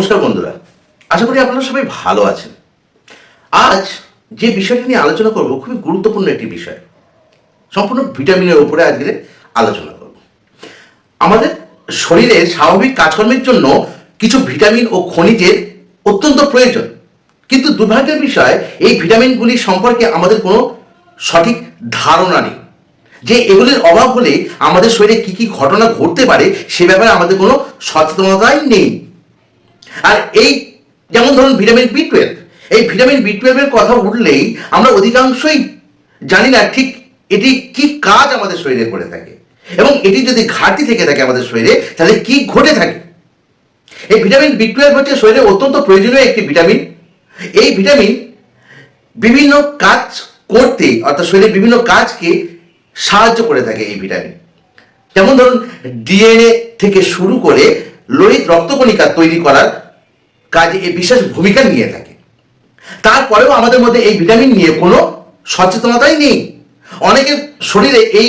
নমস্কার বন্ধুরা, আশা করি আপনারা সবাই ভালো আছেন। আজ যে বিষয়টি নিয়ে আলোচনা করব খুবই গুরুত্বপূর্ণ একটি বিষয়। সম্পূর্ণ ভিটামিনের উপরে আজকে আলোচনা করব। আমাদের শরীরে স্বাভাবিক কাজকর্মের জন্য কিছু ভিটামিন ও খনিজের অত্যন্ত প্রয়োজন। কিন্তু দুর্ভাগ্যের বিষয়, এই ভিটামিনগুলি সম্পর্কে আমাদের কোনো সঠিক ধারণা নেই। যে এগুলির অভাব হলে আমাদের শরীরে কি কি ঘটনা ঘটতে পারে, সে ব্যাপারে আমাদের কোনো সচেতনতাই নেই। আর এই যেমন ধরুন ভিটামিন বি টুয়েলভ এই ভিটামিন বি টুয়েলভের কথা উঠলেই আমরা অধিকাংশই জানি না ঠিক এটি কি কাজ আমাদের শরীরে করে থাকে। এবং এটি যদি ঘাটতি থেকে থাকে আমাদের শরীরে, তাহলে কি ঘটে থাকে? এই ভিটামিন বি টুয়েলভ হচ্ছে শরীরে অত্যন্ত প্রয়োজনীয় একটি ভিটামিন এই ভিটামিন বিভিন্ন কাজ করতে, অর্থাৎ শরীরের বিভিন্ন কাজকে সাহায্য করে থাকে এই ভিটামিন যেমন ধরুন ডিএনএ থেকে শুরু করে লোহিত রক্তকণিকা তৈরি করার কাজে এই বিশেষ ভূমিকা নিয়ে থাকে। তারপরেও আমাদের মধ্যে এই ভিটামিন নিয়ে কোনো সচেতনতাই নেই। অনেকের শরীরে এই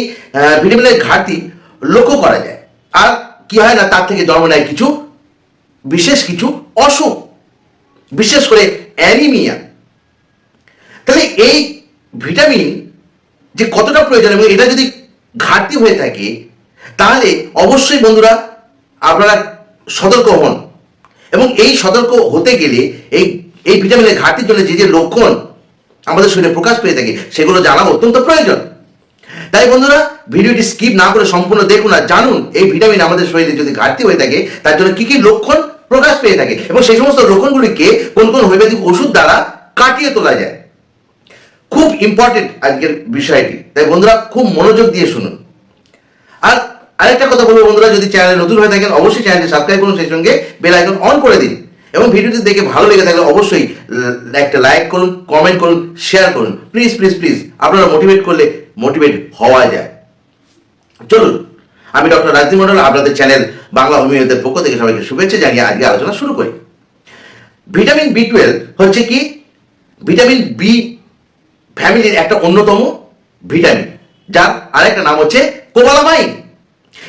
ভিটামিনের ঘাটতি লক্ষ্য করা যায়। আর কি হয় না, তার থেকে জন্ম নেয় কিছু, বিশেষ কিছু অসুখ, বিশেষ করে অ্যানিমিয়া। তাহলে এই ভিটামিন যে কতটা প্রয়োজন এবং এটা যদি ঘাটতি হয়ে থাকে, তাহলে অবশ্যই বন্ধুরা আপনারা সতর্ক হন। এবং এই সতর্ক হতে গেলে এই এই ভিটামিনের ঘাটতির জন্য যে যে লক্ষণ আমাদের শরীরে প্রকাশ পেয়ে থাকে, সেগুলো জানা অত্যন্ত প্রয়োজন। তাই বন্ধুরা, ভিডিওটি স্কিপ না করে সম্পূর্ণ দেখুন আর জানুন এই ভিটামিন আমাদের শরীরে যদি ঘাটতি হয়ে থাকে, তার জন্য কি কি লক্ষণ প্রকাশ পেয়ে থাকে এবং সেই সমস্ত লক্ষণগুলিকে কোন কোন হোমিওপ্যাথিক ওষুধ দ্বারা কাটিয়ে তোলা যায়। খুব ইম্পর্টেন্ট আজকের বিষয়টি। তাই বন্ধুরা, খুব মনোযোগ দিয়ে শুনুন। আর আরেকটা কথা বলব বন্ধুরা, যদি চ্যানেলে নতুন হয়ে থাকেন, অবশ্যই চ্যানেলটি সাবস্ক্রাইব করুন, সেই সঙ্গে বেল আইকন অন করে দিন। এবং ভিডিওটি দেখে ভালো লেগে থাকলে অবশ্যই একটা লাইক করুন কমেন্ট করুন শেয়ার করুন। প্লিজ প্লিজ প্লিজ আপনারা মোটিভেট করলে মোটিভেট হওয়া যায়। চলুন, আমি ডক্টর রাজদীপ মন্ডল, আপনাদের চ্যানেল বাংলা হোমিওদের পক্ষ থেকে সবাইকে শুভেচ্ছা জানিয়ে আজকে আলোচনা শুরু করি। ভিটামিন বি টুয়েলভ হচ্ছে কি? ভিটামিন বি ফ্যামিলির একটা অন্যতম ভিটামিন যার আরেকটা নাম হচ্ছে কোবালামাইন।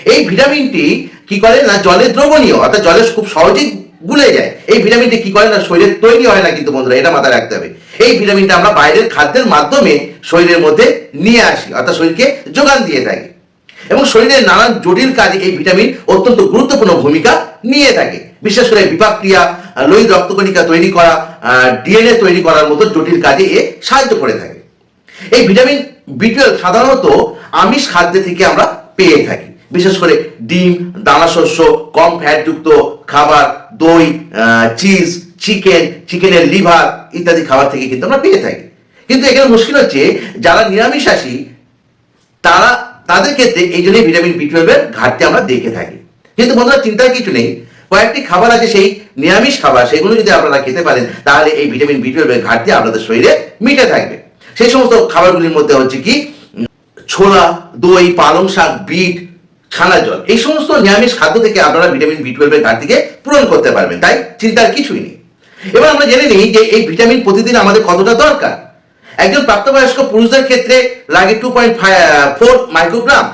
এই ভিটামিনটি কি করে না জলে দ্রবণীয়? অর্থাৎ জলে খুব সহজেই গুলে যায়। এই ভিটামিনটি কি করে না শরীরে তৈরি হয় না কিন্তু বন্ধুরা এটা মাথায় রাখতে হবে। এই ভিটামিনটা আমরা বাইরের খাদ্যের মাধ্যমে শরীরের মধ্যে নিয়ে আসি অর্থাৎ শরীরকে যোগান দিয়ে থাকি। এবং শরীরের নানান জটিল কাজে এই ভিটামিন অত্যন্ত গুরুত্বপূর্ণ ভূমিকা নিয়ে থাকে। বিশেষ করে বিপাক ক্রিয়া আহ, লোহিত রক্তকণিকা তৈরি করা ডিএনএ তৈরি করার মতো জটিল কাজে এ সাহায্য করে থাকে। এই ভিটামিন বি সাধারণত আমিষ খাদ্য থেকে আমরা পেয়ে থাকি। বিশেষ করে ডিম, দানা শস্য, কম ফ্যাটযুক্ত খাবার, দই চিজ চিকেন চিকেনের লিভার ইত্যাদি খাবার থেকে কিন্তু আমরা পেয়ে থাকি। কিন্তু এখানে মুশকিল হচ্ছে যারা নিরামিষাশী, তারা তাদের ক্ষেত্রে এই জন্যই ভিটামিন বি টুয়েলভের ঘাটতি আমরা দেখে থাকি। কিন্তু বন্ধুরা, চিন্তার কিছু নেই। কয়েকটি খাবার আছে সেই নিরামিষ খাবার, সেগুলো যদি আপনারা খেতে পারেন, তাহলে এই ভিটামিন বি টুয়েলভের ঘাটতি আপনাদের শরীরে মিটে থাকবে। সেই সমস্ত খাবারগুলির মধ্যে হচ্ছে কি, ছোলা, দই, পালং শাক, বিট ছানা জল। এই সমস্ত নিরামিষ খাদ্য থেকে আপনারা ভিটামিন বি টুয়েলভের ঘাটতিকে পূরণ করতে পারবেন। তাই চিন্তার কিছুই নেই। এবার আমরা জেনে নিই যে এই ভিটামিন প্রতিদিন আমাদের কতটা দরকার? একজন প্রাপ্তবয়স্ক পুরুষদের ক্ষেত্রে লাগে টু পয়েন্ট ফোর মাইক্রোগ্রাম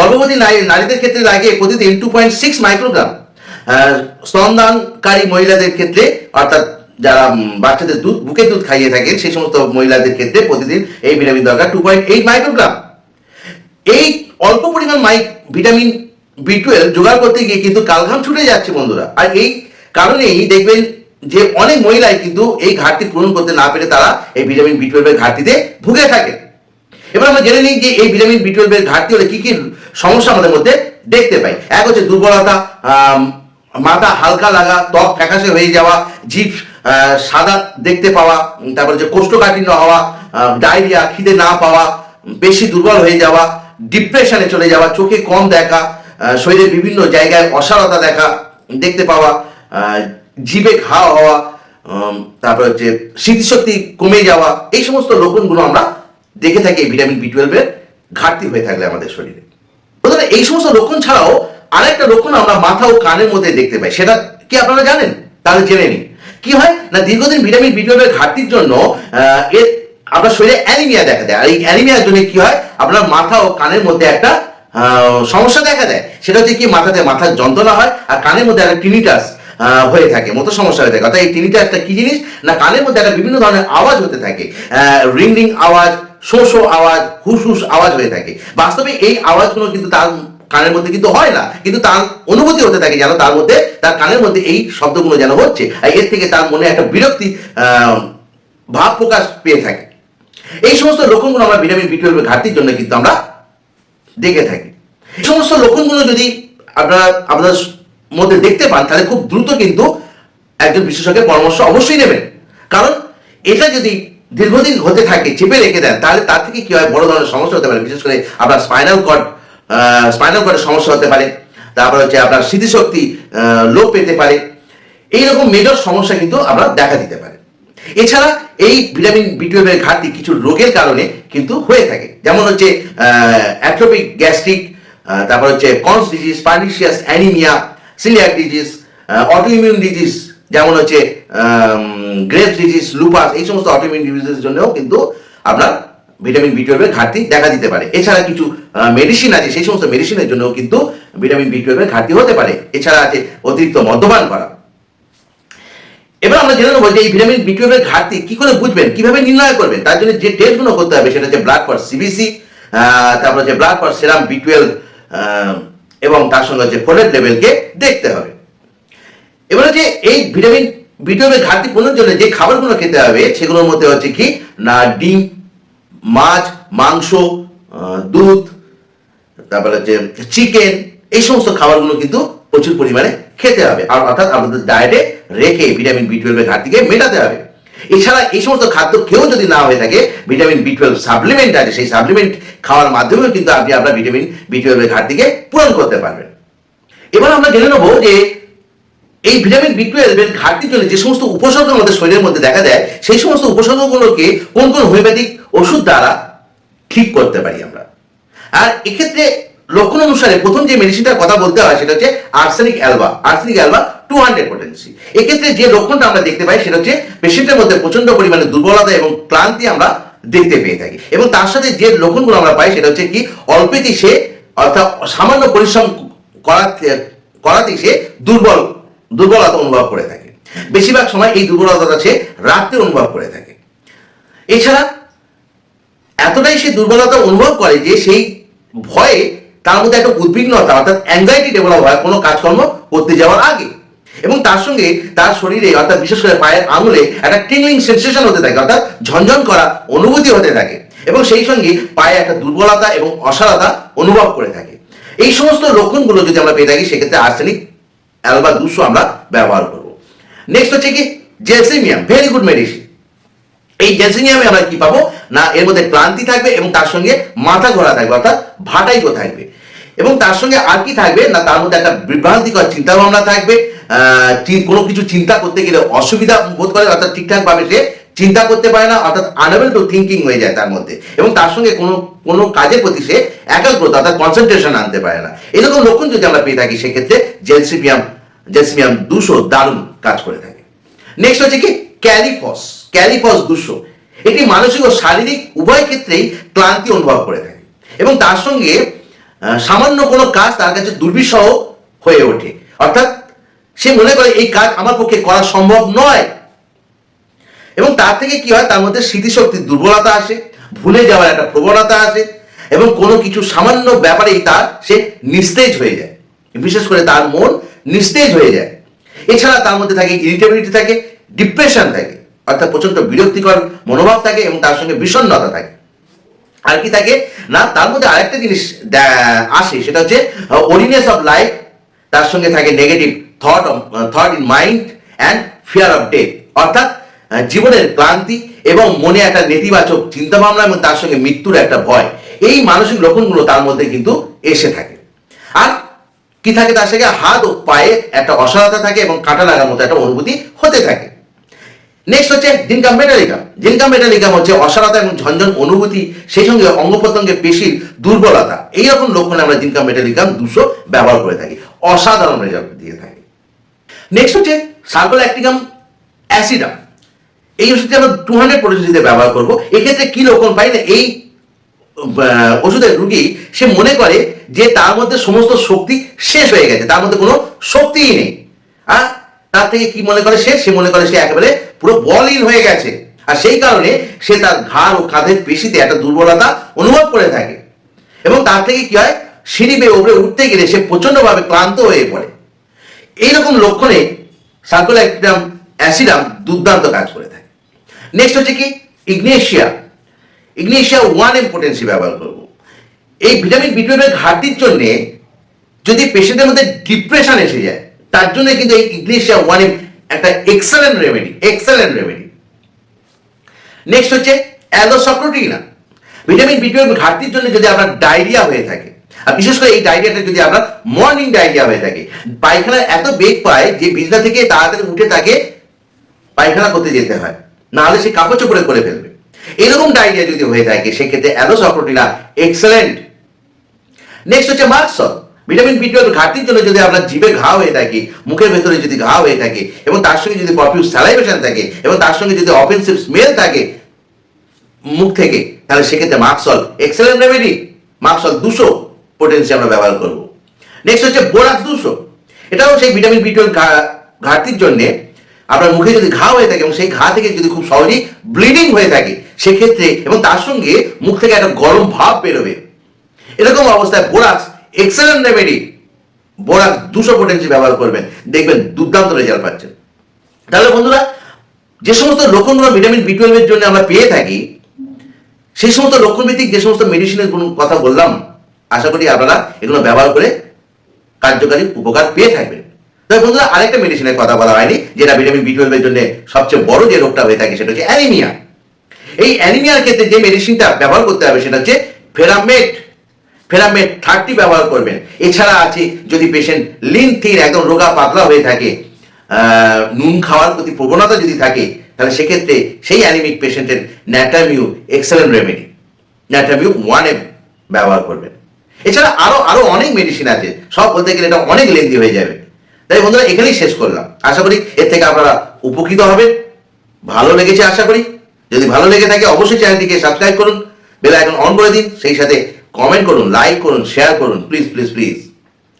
গর্ভবতী নারী নারীদের ক্ষেত্রে লাগে প্রতিদিন টু পয়েন্ট সিক্স মাইক্রোগ্রাম স্তনদানকারী মহিলাদের ক্ষেত্রে, অর্থাৎ যারা বাচ্চাদের দুধ বুকের দুধ খাইয়ে থাকেন, সেই সমস্ত মহিলাদের ক্ষেত্রে প্রতিদিন এই ভিটামিন দরকার টু পয়েন্ট এইট মাইক্রোগ্রাম এই অল্প পরিমাণ মাইক, ভিটামিন বি টুয়েলভ জোগাড় করতে গিয়ে কিন্তু কালঘাম ছুটে যাচ্ছে বন্ধুরা। আর এই কারণেই দেখবেন যে অনেক মহিলাই কিন্তু এই ঘাটতি পূরণ করতে না পেরে তারা এই ভিটামিন বি টুয়েলভের ঘাটতিতে ভুগে থাকে। এবার আমরা জেনে নিই যে এই ভিটামিন বি টুয়েলভের ঘাটতি হলে কি কি সমস্যা আমাদের মধ্যে দেখতে পাই। এক হচ্ছে দুর্বলতা মাথা হালকা লাগা, ত্বক ফ্যাকাশে হয়ে যাওয়া, জিভ সাদা দেখতে পাওয়া, তারপরে যে কোষ্ঠকাঠিন্য হওয়া ডায়রিয়া, খিদে না পাওয়া, বেশি দুর্বল হয়ে যাওয়া ডিপ্রেশনে চলে যাওয়া, চোখে কম দেখা শরীরের বিভিন্ন জায়গায় অসারতা দেখা দেখতে পাওয়া জিভে ঘা হওয়া তারপর হচ্ছে স্মৃতিশক্তি কমে যাওয়া, এই সমস্ত লক্ষণগুলো আমরা দেখে থাকি এই ভিটামিন বি টুয়েলভের ঘাটতি হয়ে থাকলে আমাদের শরীরে। বন্ধুরা, এই সমস্ত লক্ষণ ছাড়াও আরেকটা লক্ষণ আমরা মাথা ও কানের মধ্যে দেখতে পাই, সেটা কি আপনারা জানেন? তাহলে জেনে নিন। কি হয়? না, দীর্ঘদিন ভিটামিন বি টুয়েলভের ঘাটতির জন্য এর আপনার শরীরে অ্যানিমিয়া দেখা দেয়। আর এই অ্যানিমিয়ার জন্য কি হয়? আপনার মাথা ও কানের মধ্যে একটা সমস্যা দেখা দেয়। সেটা হচ্ছে কি, মাথাতে মাথার যন্ত্রণা হয় আর কানের মধ্যে একটা টিনিটাস হয়ে থাকে, মতো সমস্যা হয়ে থাকে। অর্থাৎ এই টিনিটা একটা কি জিনিস? না, কানের মধ্যে একটা বিভিন্ন ধরনের আওয়াজ হতে থাকে। রিং আওয়াজ শো আওয়াজ হুস হুস আওয়াজ হয়ে থাকে। বাস্তবে এই আওয়াজগুলো কিন্তু তার কানের মধ্যে কিন্তু হয় না, কিন্তু তার অনুভূতি হতে থাকে যেন তার মধ্যে, তার কানের মধ্যে এই শব্দগুলো যেন হচ্ছে। আর এর থেকে তার মনে একটা বিরক্তি ভাব প্রকাশ পেয়ে থাকে। এই সমস্ত লক্ষণগুলো আমরা ভিটামিন বি টুয়েলভের ঘাটতির জন্য কিন্তু আমরা দেখে থাকি। এই সমস্ত লক্ষণগুলো যদি আপনারা, আপনাদের মধ্যে দেখতে পান, তাহলে খুব দ্রুত কিন্তু একজন বিশেষজ্ঞের পরামর্শ অবশ্যই নেবেন। কারণ এটা যদি দীর্ঘদিন হতে থাকে, চেপে রেখে দেন, তাহলে তার থেকে কি হয়? বড় ধরনের সমস্যা হতে পারে। বিশেষ করে আপনার স্পাইনাল কর্ড স্পাইনাল কর্ডের সমস্যা হতে পারে। তারপর হচ্ছে আপনার স্মৃতিশক্তি লোপ পেতে পারে। এইরকম মেজর সমস্যা কিন্তু আমরা দেখা দিতে পারে। এছাড়া এই ভিটামিন বি টুয়েলভের ঘাটতি কিছু রোগের কারণে কিন্তু হয়ে থাকে। যেমন হচ্ছে অ্যাট্রোপিক গ্যাস্ট্রিক তারপর হচ্ছে Crohn's disease pernicious anaemia, coeliac disease autoimmune disease, যেমন হচ্ছে গ্রেভ ডিজিজ, লুপাস, এই সমস্ত অটোইমিউন ডিজিজের জন্যও কিন্তু আপনার ভিটামিন বি টুয়েলভের ঘাটতি দেখা দিতে পারে। এছাড়া কিছু মেডিসিন আছে, সেই সমস্ত মেডিসিনের জন্যও কিন্তু ভিটামিন বি টুয়েলভের ঘাটতি হতে পারে। এছাড়া আছে অতিরিক্ত মদ্যপান করা। এবার আমরা জেনে নেব যে এই ভিটামিন বি টুয়েলভের ঘাটতি কি করে বুঝবেন, কীভাবে নির্ণয় করবেন? তার জন্য যে টেস্টগুলো করতে হবে সেটা হচ্ছে ব্লাড ফর সিবিসি তারপর হচ্ছে blood for serum B twelve এবং তার সঙ্গে হচ্ছে ফোলেট লেভেলকে দেখতে হবে। এবার হচ্ছে এই ভিটামিন বি টুয়েলভের ঘাটতি পূরণের জন্য যে খাবারগুলো খেতে হবে, সেগুলোর মধ্যে হচ্ছে কি? না, ডিম, মাছ, মাংস দুধ, তারপরে হচ্ছে চিকেন এই সমস্ত খাবারগুলো কিন্তু প্রচুর পরিমাণে খেতে হবে। আর অর্থাৎ আমাদের ডায়েটে রেখে ভিটামিন বি টুয়েলভের ঘাটতিকে মেটাতে হবে। এছাড়া এই সমস্ত খাদ্য কেউ যদি না হয়ে থাকে ভিটামিন বি টুয়েলভ সাপ্লিমেন্ট আছে, সেই সাপ্লিমেন্ট খাওয়ার মাধ্যমেও কিন্তু আপনি আপনার ভিটামিন বি টুয়েলভের ঘাটতিকে পূরণ করতে পারবেন। এবার আমরা জেনে নেব যে এই ভিটামিন বি টুয়েলভের ঘাটতির জন্য যে সমস্ত উপসর্গ আমাদের শরীরের মধ্যে দেখা দেয়, সেই সমস্ত উপসর্গগুলোকে কোন কোন হোমিওপ্যাথিক ওষুধ দ্বারা ঠিক করতে পারি আমরা। আর এক্ষেত্রে লক্ষণ অনুসারে প্রথম যে মেডিসিনটার কথা বলতে হয় সেটা হচ্ছে arsenic alba arsenic alba two hundred potency এক্ষেত্রে যে লক্ষণটা আমরা দেখতে পাই সেটা হচ্ছে পেশেন্টের মধ্যে প্রচণ্ড পরিমাণে দুর্বলতা এবং ক্লান্তি আমরা দেখতে পেয়ে থাকি। এবং তার সাথে যে লক্ষণগুলো আমরা পাই সেটা হচ্ছে কি অল্পেতেই সে অর্থাৎ সামান্য পরিশ্রম করাতে সে দুর্বল, দুর্বলতা অনুভব করে থাকে। বেশিরভাগ সময় এই দুর্বলতাটা সে রাত্রে অনুভব করে থাকে। এছাড়া এতটাই সে দুর্বলতা অনুভব করে যে সেই ভয়ে তার মধ্যে একটা উদ্বিগ্নতা, অর্থাৎ অ্যাংজাইটি ডেভেলপ হয় কোনো কাজকর্ম করতে যাওয়ার আগে। এবং তার সঙ্গে তার শরীরে, অর্থাৎ বিশেষ করে পায়ের আঙুলে একটা টিংলিং সেন্সেশন হতে থাকে, অর্থাৎ ঝনঝন করা অনুভূতি হতে থাকে। এবং সেই সঙ্গে পায়ে একটা দুর্বলতা এবং অসারতা অনুভব করে থাকে। এই সমস্ত লক্ষণগুলো যদি আমরা পেয়ে থাকি, সেক্ষেত্রে আর্সেনিক অ্যালবা দুশো আমরা ব্যবহার করব। নেক্সট হচ্ছে কি? জেলসিমিয়াম ভেরি গুড মেডিসিন এই জেলসিনিয়ামে আমরা কি পাবো? না, এর মধ্যে ক্লান্তি থাকবে এবং তার সঙ্গে মাথা ঘোরা থাকবে, অর্থাৎ ভাটাইকো থাকবে? এবং তার সঙ্গে আর কি থাকবে? না, তার মধ্যে একটা বিভ্রান্তিকর চিন্তা ভাবনা থাকবে কোনো কিছু চিন্তা করতে গেলে অসুবিধা বোধ করে, অর্থাৎ ঠিকঠাক ভাবে সে চিন্তা করতে পারে না, অর্থাৎ আনএবল টু থিঙ্কিং হয়ে যায় তার মধ্যে। এবং তার সঙ্গে কোনো কোনো কাজের প্রতি সে একাগ্রতা, অর্থাৎ কনসেন্ট্রেশন আনতে পারে না। এরকম লক্ষণ যদি আমরা পেয়ে থাকি, সেক্ষেত্রে জেলসিপিয়াম জেলসিমিয়াম দুশো দারুণ কাজ করে থাকে। নেক্সট হচ্ছে কি? ক্যালিফস। ক্যালিফস দুশো। এটি মানসিক ও শারীরিক উভয় ক্ষেত্রেই ক্লান্তি অনুভব করে থাকে। এবং তার সঙ্গে সামান্য কোনো কাজ তার কাছে দুর্বিষহ হয়ে ওঠে। অর্থাৎ সে মনে করে, এই কাজ আমার পক্ষে করা সম্ভব নয়। এবং তার থেকে কি হয়? তার মধ্যে স্মৃতিশক্তির দুর্বলতা আসে, ভুলে যাওয়ার একটা প্রবণতা আসে এবং কোনো কিছু সামান্য ব্যাপারেই তার সে নিস্তেজ হয়ে যায়। বিশেষ করে তার মন নিস্তেজ হয়ে যায়। এছাড়া তার মধ্যে থাকে ইরিটেবিলিটি থাকে ডিপ্রেশন থাকে। অর্থাৎ প্রচণ্ড বিরক্তিকর মনোভাব থাকে এবং তার সঙ্গে বিষণ্ণতা থাকে। আর কি থাকে? না, তার মধ্যে আরেকটা জিনিস আসে, সেটা হচ্ছে ওরিনেস অফ লাইফ, তার সঙ্গে থাকে negative thought thought in mind and fear of death অর্থাৎ জীবনের ক্লান্তি এবং মনে একটা নেতিবাচক চিন্তা ভাবনা এবং তার সঙ্গে মৃত্যুর একটা ভয়। এই মানসিক লক্ষণগুলো তার মধ্যে কিন্তু এসে থাকে। আর কি থাকে তার সঙ্গে? হাত ও পায়ে একটা অসারতা থাকে এবং কাঁটা লাগার মতো একটা অনুভূতি হতে থাকে। নেক্সট হচ্ছে জিনকাম মেটালিকাম জিনকাম মেটালিকাম হচ্ছে অসারতা এবং ঝঞ্ঝন অনুভূতি, সেই সঙ্গে অঙ্গ প্রত্যঙ্গের পেশির দুর্বলতা। এইরকম লক্ষণে আমরা জিনকাম মেটালিকাম দুশো ব্যবহার করে থাকি। অসাধারণ রেজাল্ট দিয়ে থাকি। নেক্সট হচ্ছে সার্কোল্যাক্টিকাম অ্যাসিডাম এই ওষুধটি আমরা টু হান্ড্রেড পরিস্থিতিতে ব্যবহার করব। এক্ষেত্রে কি লক্ষণ পাই না? এই ওষুধের রুগী, সে মনে করে যে তার মধ্যে সমস্ত শক্তি শেষ হয়ে গেছে, তার মধ্যে কোনো শক্তিই নেই। আর তার থেকে কি মনে করে সে? সে মনে করে সে একেবারে পুরো বলহীন হয়ে গেছে। আর সেই কারণে সে তার ঘাড় ও কাঁধের পেশিতে একটা দুর্বলতা অনুভব করে থাকে। এবং তার থেকে কি হয়? সিঁড়ি বেয়ে উপরে উঠতে গেলে সে প্রচণ্ডভাবে ক্লান্ত হয়ে পড়ে। এইরকম লক্ষণে সার্কুলাইট্রাম অ্যাসিডাম দুর্দান্ত কাজ করে থাকে। নেক্সট হচ্ছে কি? Ignatia. Ignatia one M potency ব্যবহার করব। এই ভিটামিন বি টুয়েলভের ঘাটতির জন্যে যদি পেশেন্টের মধ্যে ডিপ্রেশন এসে যায়, তার জন্য কিন্তু এই ইগনেশিয়া ওয়ান এম একটা excellent remedy excellent remedy next হচ্ছে অ্যালোসক্রোটিনা ভিটামিন বি টুয়েলভ ঘাটতির জন্য যদি আপনার ডায়রিয়া হয়ে থাকে, আর বিশেষ করে এই ডায়রিয়াটা যদি আপনার মর্নিং ডায়রিয়া হয়ে থাকে, পায়খানা এত বেগ পায় যে বিছনা থেকে তাড়াতাড়ি উঠে তাকে পায়খানা করতে যেতে হয়। নাহলে সে কাপড় চোপড়ে করে ফেলবে। এরকম ডায়রিয়া যদি হয়ে থাকে, সেক্ষেত্রে অ্যালোসক্রোটিনা এক্সেলেন্ট নেক্সট হচ্ছে merc sol vitamin B twelve ঘাটতির জন্য যদি আপনার জিভে ঘা হয়ে থাকে, মুখের ভেতরে যদি ঘা হয়ে থাকে, এবং তার সঙ্গে যদি প্রফিউজ স্যালাইভেশন থাকে, এবং তার সঙ্গে যদি অফেন্সিভ স্মেল থাকে মুখ থেকে, তাহলে সেক্ষেত্রে মার্কসল এক্সেলেন্ট রেমেডি মার্কসল দুশো পোটেন্সি আমরা ব্যবহার করব। নেক্সট হচ্ছে বোরাক্স দুশো। এটাও সেই ভিটামিন বি টুয়েলভ ঘাটতির জন্যে আপনার মুখে যদি ঘা হয়ে থাকে, এবং সেই ঘা থেকে যদি খুব সহজেই ব্লিডিং হয়ে থাকে, সেক্ষেত্রে, এবং তার সঙ্গে মুখ থেকে একটা গরম ভাব বেরোবে। এরকম অবস্থায় বোরাক্স এক্সেলেন্ট রেমেডি বোরাক্স দুশো পোটেন্সি ব্যবহার করবেন। দেখবেন দুর্দান্ত রেজাল্ট পাচ্ছেন। তাহলে বন্ধুরা, যে সমস্ত লক্ষণগুলো ভিটামিন বি টুয়েলভের জন্য আমরা পেয়ে থাকি, সেই সমস্ত লক্ষণভিত্তিক যে সমস্ত মেডিসিনের কোনো কথা বললাম, আশা করি আপনারা এগুলো ব্যবহার করে কার্যকারী উপকার পেয়ে থাকবেন। তবে বন্ধুরা, আরেকটা মেডিসিনের কথা বলা হয়নি, যেটা ভিটামিন বি টুয়েলভের জন্য সবচেয়ে বড় যে রোগটা হয়ে থাকে, সেটা হচ্ছে অ্যানিমিয়া এই অ্যানিমিয়ার ক্ষেত্রে যে মেডিসিনটা ব্যবহার করতে হবে, সেটা হচ্ছে ফেরামেট ফেরামেট থার্টি ব্যবহার করবেন। এছাড়া আছে যদি পেশেন্ট লিন একদম রোগা, পাতলা হয়ে থাকে নুন খাওয়ার প্রতি প্রবণতা যদি থাকে, তাহলে সেক্ষেত্রে সেই অ্যানিমিক পেশেন্টের nat mur excellent remedy nat mur one M ব্যবহার করবেন। এছাড়া আরও আরও অনেক মেডিসিন আছে, সব বলতে গেলে এটা অনেক লেন্দি হয়ে যাবে। তাই বন্ধুরা, এখানেই শেষ করলাম। আশা করি এর থেকে আপনারা উপকৃত হবেন। ভালো লেগেছে আশা করি। যদি ভালো লেগে থাকে, অবশ্যই চ্যানেলটিকে সাবস্ক্রাইব করুন বেল আইকন অন করে দিন, সেই সাথে কমেন্ট করুন লাইক করুন শেয়ার করুন প্লিজ প্লিজ প্লিজ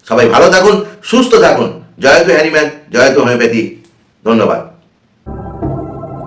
সবাই ভালো থাকুন, সুস্থ থাকুন। জয়তু হ্যানিম্যান জয়তু হোমিওপ্যাথি। ধন্যবাদ।